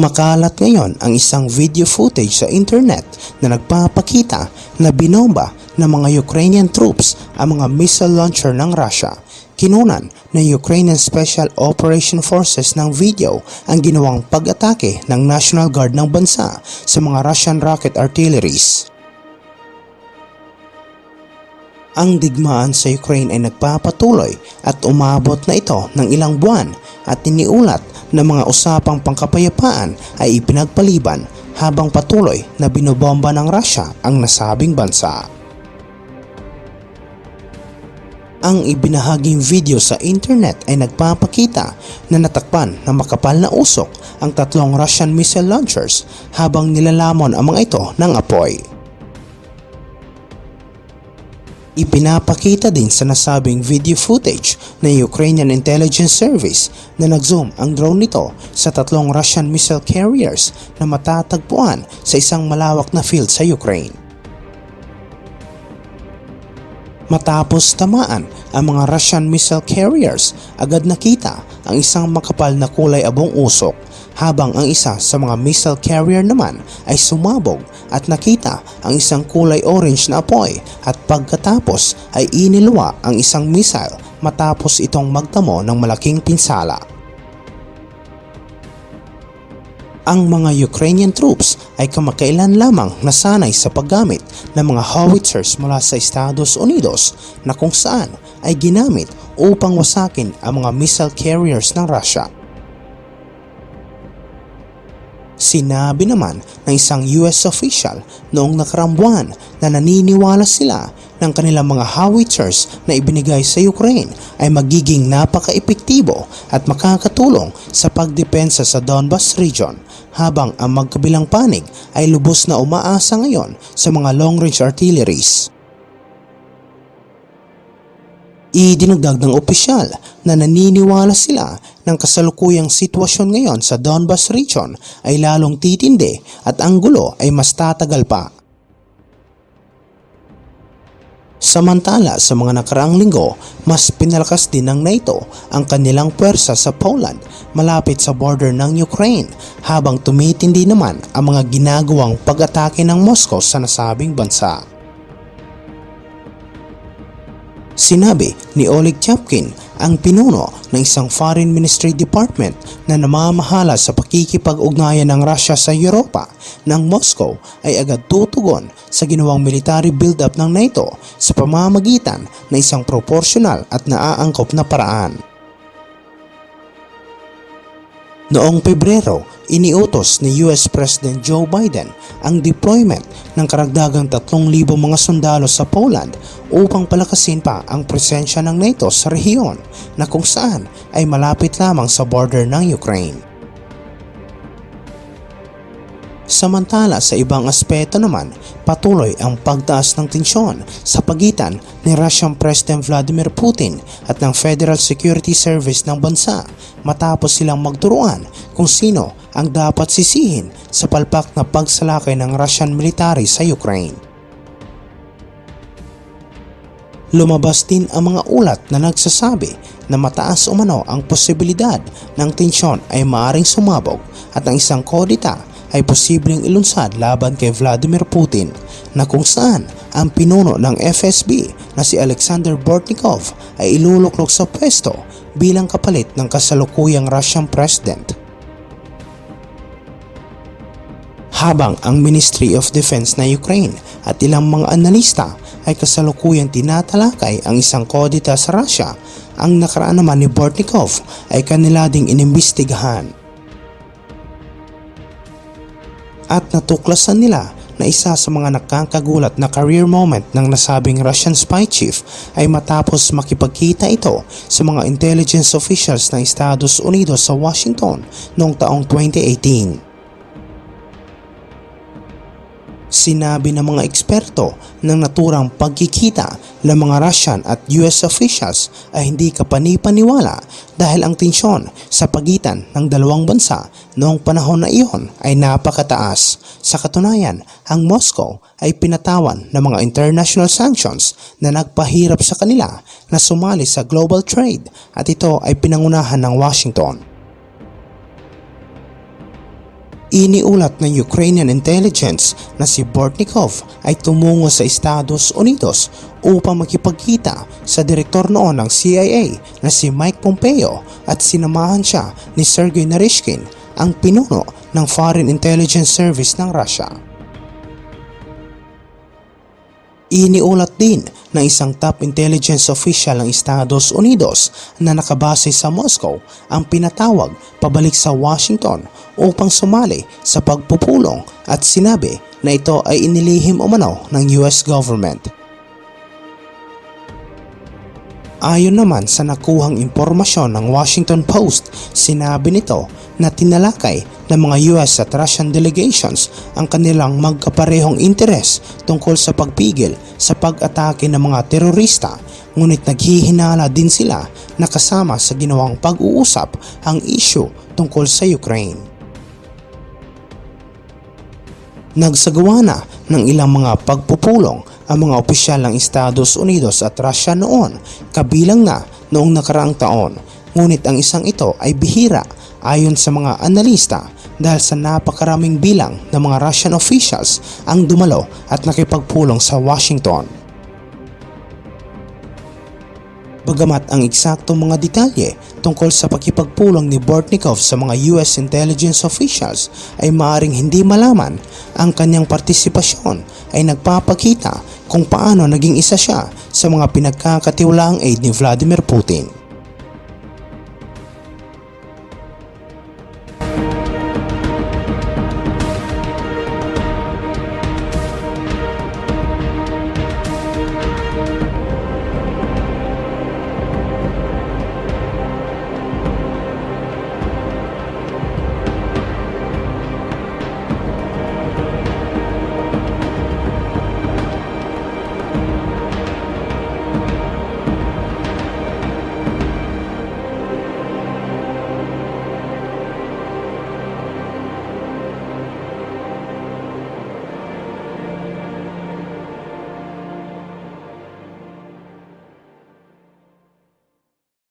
Kumakalat ngayon ang isang video footage sa internet na nagpapakita na binomba ng mga Ukrainian troops ang mga missile launcher ng Russia. Kinunan ng Ukrainian Special Operation Forces ng video ang ginawang pag-atake ng National Guard ng bansa sa mga Russian rocket artilleries. Ang digmaan sa Ukraine ay nagpapatuloy at umabot na ito ng ilang buwan at iniulat na mga usapang pangkapayapaan ay ipinagpaliban habang patuloy na binobomba ng Russia ang nasabing bansa. Ang ibinahaging video sa internet ay nagpapakita na natakpan ng makapal na usok ang tatlong Russian missile launchers habang nilalamon ang mga ito ng apoy. Ipinapakita din sa nasabing video footage ng Ukrainian Intelligence Service na nag-zoom ang drone nito sa tatlong Russian missile carriers na matatagpuan sa isang malawak na field sa Ukraine. Matapos tamaan ang mga Russian missile carriers, agad nakita ang isang makapal na kulay abong usok habang ang isa sa mga missile carrier naman ay sumabog at nakita ang isang kulay orange na apoy at pagkatapos ay inilwa ang isang missile matapos itong magtamo ng malaking pinsala. Ang mga Ukrainian troops ay kamakailan lamang nasanay sa paggamit ng mga howitzers mula sa Estados Unidos na kung saan ay ginamit upang wasakin ang mga missile carriers ng Russia. Sinabi naman ng isang US official noong nakarang buwan na naniniwala sila ng kanilang mga howitzers na ibinigay sa Ukraine ay magiging napaka-epektibo at makakatulong sa pagdepensa sa Donbas region habang ang magkabilang panig ay lubos na umaasa ngayon sa mga long-range artilleries. Idinagdag ng opisyal na naniniwala sila ng kasalukuyang sitwasyon ngayon sa Donbas region ay lalong titindi at ang gulo ay mas tatagal pa. Samantala sa mga nakaraang linggo, mas pinalakas din ng NATO ang kanilang puwersa sa Poland malapit sa border ng Ukraine habang tumitindi naman ang mga ginagawang pag-atake ng Moscow sa nasabing bansa. Sinabi ni Oleg Chapkin, ang pinuno ng isang Foreign Ministry Department na namamahala sa pakikipag-ugnayan ng Russia sa Europa ng Moscow ay agad tutugon sa ginawang military build-up ng NATO sa pamamagitan ng isang proporsyonal at naaangkop na paraan. Noong Pebrero, iniutos ni US President Joe Biden ang deployment ng karagdagang 3,000 mga sundalo sa Poland upang palakasin pa ang presensya ng NATO sa rehiyon na kung saan ay malapit lamang sa border ng Ukraine. Samantala sa ibang aspeto naman, patuloy ang pagtaas ng tensyon sa pagitan ni Russian President Vladimir Putin at ng Federal Security Service ng bansa matapos silang magturuan kung sino ang dapat sisihin sa palpak na pagsalakay ng Russian military sa Ukraine. Lumabas din ang mga ulat na nagsasabi na mataas umano ang posibilidad ng tensyon ay maaring sumabog at ang isang kodita ay posibleng ilunsad laban kay Vladimir Putin na kung saan ang pinuno ng FSB na si Alexander Bortnikov ay iluluklok sa pwesto bilang kapalit ng kasalukuyang Russian President. Habang ang Ministry of Defense na Ukraine at ilang mga analista ay kasalukuyang tinatalakay ang isang kodita sa Russia, ang nakaraan naman ni Bortnikov ay kanila ding inimbestigahan at natuklasan nila na isa sa mga nakakagulat na career moment ng nasabing Russian spy chief ay matapos makipagkita ito sa mga intelligence officials ng Estados Unidos sa Washington noong taong 2018. Sinabi ng mga eksperto ng naturang pagkikita ng mga Russian at US officials ay hindi kapanipaniwala dahil ang tensyon sa pagitan ng dalawang bansa noong panahon na iyon ay napakataas. Sa katunayan, ang Moscow ay pinatawan ng mga international sanctions na nagpahirap sa kanila na sumali sa global trade at ito ay pinangunahan ng Washington. Iniulat ng Ukrainian intelligence na si Bortnikov ay tumungo sa Estados Unidos upang makipagkita sa direktor noon ng CIA na si Mike Pompeo at sinamahan siya ni Sergei Narishkin, ang pinuno ng Foreign Intelligence Service ng Russia. Iniulat din ng isang top intelligence official ng Estados Unidos na nakabase sa Moscow ang pinatawag pabalik sa Washington upang sumali sa pagpupulong at sinabi na ito ay inilihim umano ng US government. Ayon naman sa nakuhang impormasyon ng Washington Post, sinabi nito na tinalakay ng mga US at Russian delegations ang kanilang magkaparehong interes tungkol sa pagpigil sa pag-atake ng mga terorista ngunit naghihinala din sila na kasama sa ginawang pag-uusap ang issue tungkol sa Ukraine. Nagsagawa na ng ilang mga pagpupulong ang mga opisyal ng Estados Unidos at Russia noon, kabilang na noong nakaraang taon. Ngunit ang isang ito ay bihira ayon sa mga analista dahil sa napakaraming bilang ng mga Russian officials ang dumalo at nakipagpulong sa Washington. Bagamat ang eksaktong mga detalye tungkol sa pakipagpulong ni Bortnikov sa mga US intelligence officials ay maaring hindi malaman, ang kanyang partisipasyon ay nagpapakita kung paano naging isa siya sa mga pinagkakatiwalaang aid ni Vladimir Putin.